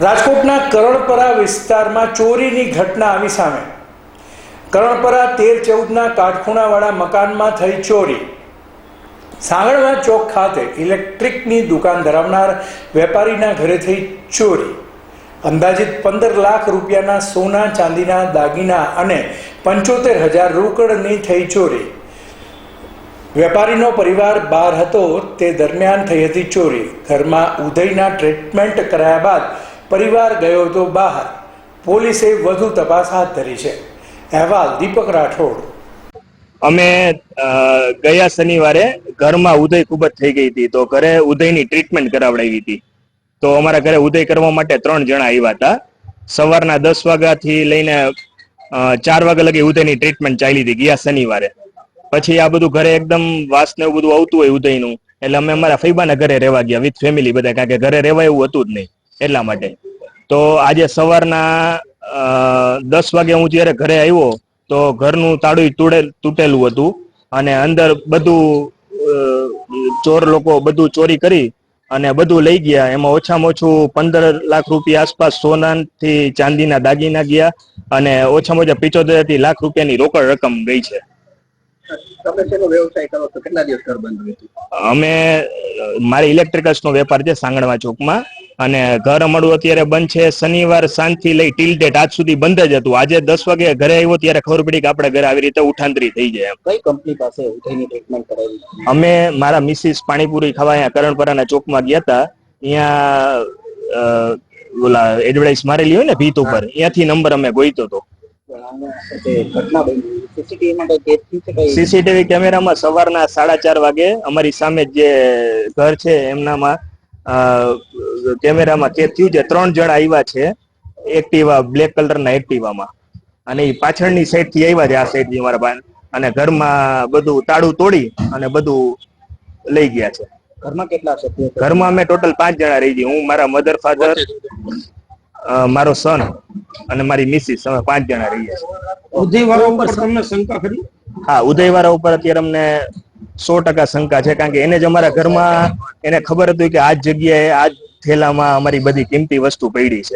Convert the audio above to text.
રાજકોટના કરણપરા વિસ્તારમાં ચોરીની ઘટના આવી સામે. કરણપરા તેર ચૌદના કાટખૂણાવાળા મકાનમાં થઈ ચોરી. સાંગણવા ચોક ખાતે ઇલેક્ટ્રિકની દુકાન ધરાવનાર વેપારીના ઘરે થઈ ચોરી. અંદાજિત પંદર લાખ રૂપિયાના સોના, ચાંદીના દાગીના અને પંચોતેર હજાર રોકડની થઈ ચોરી. વેપારીનો પરિવાર બહાર હતો, તે દરમિયાન થઈ હતી ચોરી. ઘરમાં ઉદયના ટ્રીટમેન્ટ કરાયા બાદ પરિવાર ગયો હતો બહાર. પોલીસે વધુ તપાસ હાથ ધરી છે. અહેવાલ દીપક રાઠોડ. અમે ગયા શનિવારે ઘરમાં ઉદય ખૂબ જ થઈ ગઈ હતી. તો ઘરે ઉદયની ટ્રીટમેન્ટ કરાવડાવી હતી. તો અમારા ઘરે ઉદય કરવા માટે ત્રણ જણા આવ્યા હતા. સવારના દસ વાગ્યાથી લઈને ચાર વાગ્યા લગી ઉદયની ટ્રીટમેન્ટ ચાલી હતી ગયા શનિવારે. પછી આ બધું ઘરે એકદમ વાસ ને બધું આવતું હોય ઉદયનું. એટલે અમે અમારા ફૈબાના ઘરે રહેવા ગયા વિથ ફેમિલી બધા. કારણ કે ઘરે રહેવા એવું હતું જ નહીં. એટલા માટે. તો આજે સવારના દસ વાગે હું જ્યારે ઘરે આવ્યો તો ઘરનું તાળું તૂટે તૂટેલું હતું. અને અંદર બધું ચોર લોકો બધું ચોરી કરી અને બધું લઈ ગયા. એમાં ઓછામાં ઓછું પંદર લાખ રૂપિયા આસપાસ સોનાથી ચાંદીના દાગીના ગયા અને ઓછામાં ઓછા પિચોતેરથી લાખ રૂપિયાની રોકડ રકમ ગઈ છે. અમે મારે ઇલેક્ટ્રિકલ્સ નો વેપાર છે સાંગણવા ચોકમાં. અને ઘર અમારું અત્યારે બંધ છે. શનિવાર સાંજથી લઈ ટીલ ડેટ આજ સુધી બંધ જ હતું. આજે દસ વાગે ઘરે આવ્યો ત્યારે ખબર પડી કે આપણે ઘરે આવી રીતે ઉઠાંતરી થઈ જાય કઈ કંપની પાસે ઉઠાઈની ટ્રીટમેન્ટ કરાવી? અમે મારા મિસિસ પાણીપુરી ખાવા અહીંયા કરણપરાના ચોકમાં ગયા હતા. અહીંયા ઓલા એડવર્ટાઇઝ મારેલી હોય ને ભીત ઉપર ત્યાંથી નંબર અમે ગોઈતો હતો. સીસીટીવી કેમેરામાં સવારના સાડા ચાર વાગે અમારી સામે જે ઘર છે એમનામાં કેમેરામાં કેદ થયું છે. ત્રણ જણ આવ્યા છે. એક્ટિવા બ્લેક કલરના એક્ટિવામાં અને એ પાછળની સાઈડથી આવ્યા છે આ સાઈડથી અમારા પાસે અને ઘરમાં બધું તાળું તોડી અને બધું લઈ ગયા છે. ઘરમાં કેટલા સભ્યો છે? ઘરમાં અમે ટોટલ પાંચ જણા રહી ગયા હું મારા મધર ફાધર મારો સન અને મારી મિસિસ અમે પાંચ જણા રહીએ છીએ. ઉદયવાળા ઉપર તમને શંકા ખરી? હા ઉદયવાળા ઉપર અત્યારે અમને સો ટકા શંકા છે. કારણ કે એને જ અમારા ઘરમાં એને ખબર હતું કે આ જ જગ્યાએ આ જ થેલામાં અમારી બધી કિંમતી વસ્તુ પડી છે.